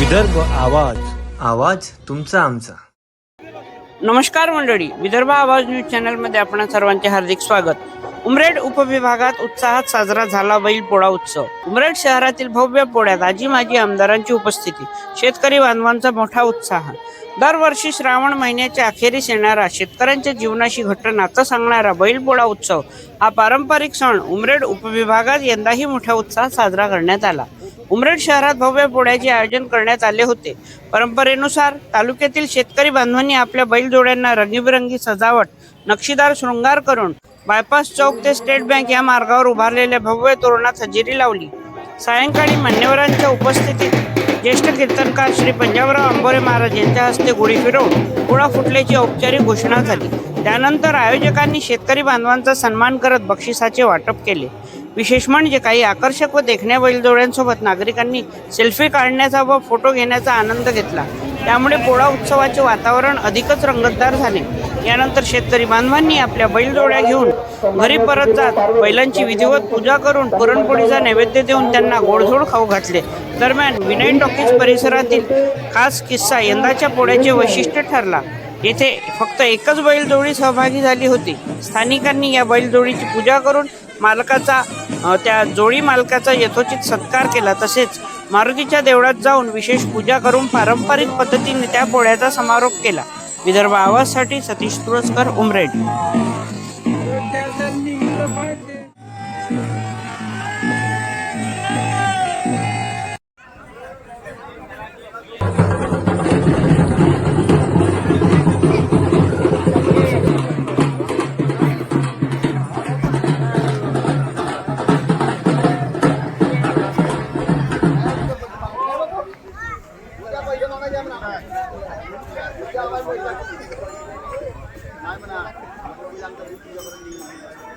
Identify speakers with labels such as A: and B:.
A: विदर्भ आवाज आवाज तुमचा आमचा.
B: नमस्कार मंडळी विदर्भ आवाज न्यूज चॅनलमध्ये आपण सर्वांचे हार्दिक स्वागत. उमरेड उपविभागात उत्साहात साजरा झाला बैल पोळा उत्सव. उमरेड शहरातील भव्य पोळ्यात आजी माजी आमदारांची उपस्थिती शेतकरी बांधवांचा मोठा उत्साह. दरवर्षी श्रावण महिन्याच्या अखेरीस येणारा शेतकऱ्यांच्या जीवनाशी घट्ट नातं सांगणारा बैलपोळा उत्सव हा पारंपरिक सण उमरेड उपविभागात यंदाही मोठ्या उत्साहात साजरा करण्यात आला. उमरेड शहरात भव्य पोळ्याचे आयोजन करण्यात आले होते. परंपरेनुसार तालुक्यातील शेतकरी बांधवांनी आपल्या बैलजोड्यांना रंगीबिरंगी सजावट नक्षीदार शृंगार करून बायपास चौक ते स्टेट बँक या मार्गावर उभारलेल्या भव्य तोरणात हजेरी लावली. सायंकाळी मान्यवरांच्या उपस्थितीत ज्येष्ठ कीर्तनकार श्री पंजाबराव आंबोरे महाराज यांच्या हस्ते गुढी फिरवून गुळा फुटल्याची औपचारिक घोषणा झाली. त्यानंतर आयोजकांनी शेतकरी बांधवांचा सन्मान करत बक्षिसाचे वाटप केले. विशेष म्हणजे काही आकर्षक व देखण्या बैलजोड्यांसोबत नागरिकांनी सेल्फी काढण्याचा व फोटो घेण्याचा आनंद घेतला. त्यामुळे पोळा उत्सवाचे वातावरण अधिकच रंगतदार झाले. यानंतर शेतकरी बांधवांनी आपल्या बैलजोड्या घेऊन घरी परत जात बैलांची विधिवत पूजा करून पुरणपोळीचा नैवेद्य देऊन त्यांना गोडधोड खाऊ घातले. दरम्यान विनय टॉकीज परिसरातील खास किस्सा यंदाच्या पोळ्याचे वैशिष्ट्य ठरला. येथे फक्त एकच बैलजोडी सहभागी झाली होती. स्थानिकांनी या बैलजोडीची पूजा करून मालकाचा त्या जोडी मालकाचा यथोचित सत्कार केला. तसेच मारुतीच्या देवळात जाऊन विशेष पूजा करून पारंपरिक पद्धतीने त्या पोळ्याचा समारोप केला. Vidarbha आवाजसाठी Satish Tulaskar Umred.
C: Jangan menang. Jangan menang. Jangan menang. Jangan menang. Jangan menang. Jangan menang. Jangan menang. Menang